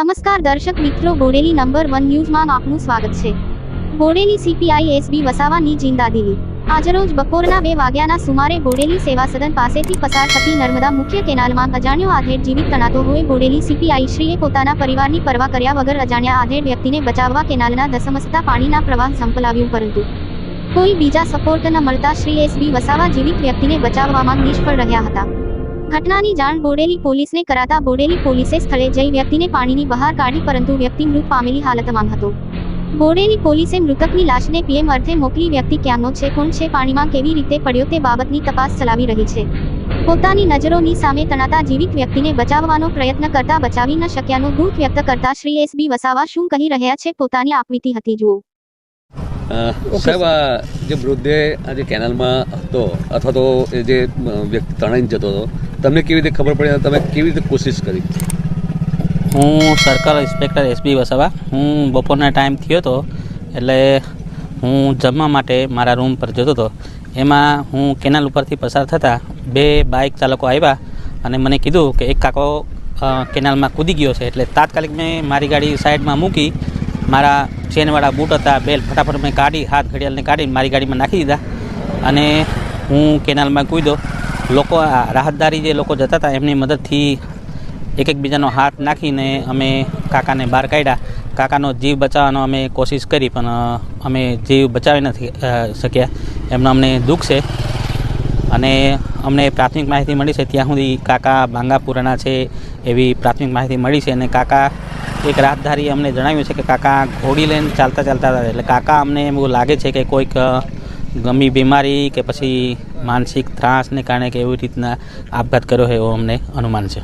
નમસ્કાર દર્શક મિત્રો, બોડેલી નંબર વન ન્યૂઝમાં આપનું સ્વાગત છે. બોડેલી સીપીઆઈ એસબી વસાવાની જિંદાદિલી. આજરોજ બપોરના બે વાગ્યાના સુમારે બોડેલી સેવા સદન પાસેથી પસાર થતી નર્મદા મુખ્ય કેનાલમાં અજાણ્યો આધેડ જીવિત તણાતો હોય બોડેલી સીપીઆઈ શ્રીએ પોતાના પરિવારની પરવા કર્યા વગર અજાણ્યા આધેડ વ્યક્તિને બચાવવા કેનાલના ધસમસતા પાણીના પ્રવાહ સંપલાવ્યું પરંતુ કોઈ બીજા સપોર્ટ ન મળતા શ્રી એસબી વસાવા જીવિત વ્યક્તિને બચાવવામાં નિષ્ફળ રહ્યા હતા. ઘટનાની જાણ બોડેલી પોલીસને કરાતા બોડેલી પોલીસે સ્થળે જઈ વ્યક્તિને પાણીની બહાર કાઢી પરંતુ વ્યક્તિ મૃત પામેલી હાલતમાં હતો. બોડેલી પોલીસે મૃતકની લાશને પીએમ અર્થે મોકલી વ્યક્તિ ક્યાંનો છે, કોણ છે, પાણીમાં કેવી રીતે પડ્યો તે બાબતની તપાસ ચલાવી રહી છે. પોતાની નજરોની સામે તણાતા જીવિત વ્યક્તિને બચાવવાનો પ્રયત્ન કરતા બચાવી ન શક્યાનો દુઃખ વ્યક્ત કરતા શ્રી એસબી વસાવા શું કહી રહ્યા છે, પોતાની આપવીતી હતી, જુઓ. સાહેબ, આ જે મૃતદેહ આજે કેનાલમાં હતો, અથવા તો એ જે વ્યક્તિ તણાઈને જતો હતો, તમને કેવી રીતે ખબર પડી તમે કેવી રીતે કોશિશ કરી? હું સર્કલ ઇન્સ્પેક્ટર એસબી વસાવા. હું બપોરના ટાઈમ થયો હતો, એટલે હું જમવા માટે મારા રૂમ પર જતો હતો. એમાં હું કેનાલ ઉપરથી પસાર થતાં બે બાઇક ચાલકો આવ્યા અને મને કીધું કે એક કાકો કેનાલમાં કૂદી ગયો છે. એટલે તાત્કાલિક મેં મારી ગાડી સાઈડમાં મૂકી મારા ચેનવાળા બૂટ હતા, બેલ ફટાફટ મેં કાઢી, હાથ ઘડિયાળને કાઢીને મારી ગાડીમાં નાખી દીધા. અને હું કેનાલમાં કૂદ્યો. લોકો રાહતદારી જે લોકો જતા હતા, એમની મદદથી એક એકબીજાનો હાથ નાખીને અમે કાકાને બહાર કાઢ્યા. કાકાનો જીવ બચાવવાનો અમે કોશિશ કરી, પણ અમે જીવ બચાવી નથી શક્યા. એમનો અમને દુઃખ છે. અને અમને પ્રાથમિક માહિતી મળી છે, ત્યાં સુધી કાકા બાંગાપુરાના છે એવી પ્રાથમિક માહિતી મળી છે. અને કાકા એક રાહતધારી અમને જણાવ્યું છે કે કાકા ઘોડી લઈને ચાલતા ચાલતા હતા. એટલે કાકા અમને એવું લાગે છે કે કોઈક ગમી બીમારી કે પછી માનસિક ત્રાસને કારણે કે એવી રીતના આપઘાત કર્યો હોય એવો અમને અનુમાન છે.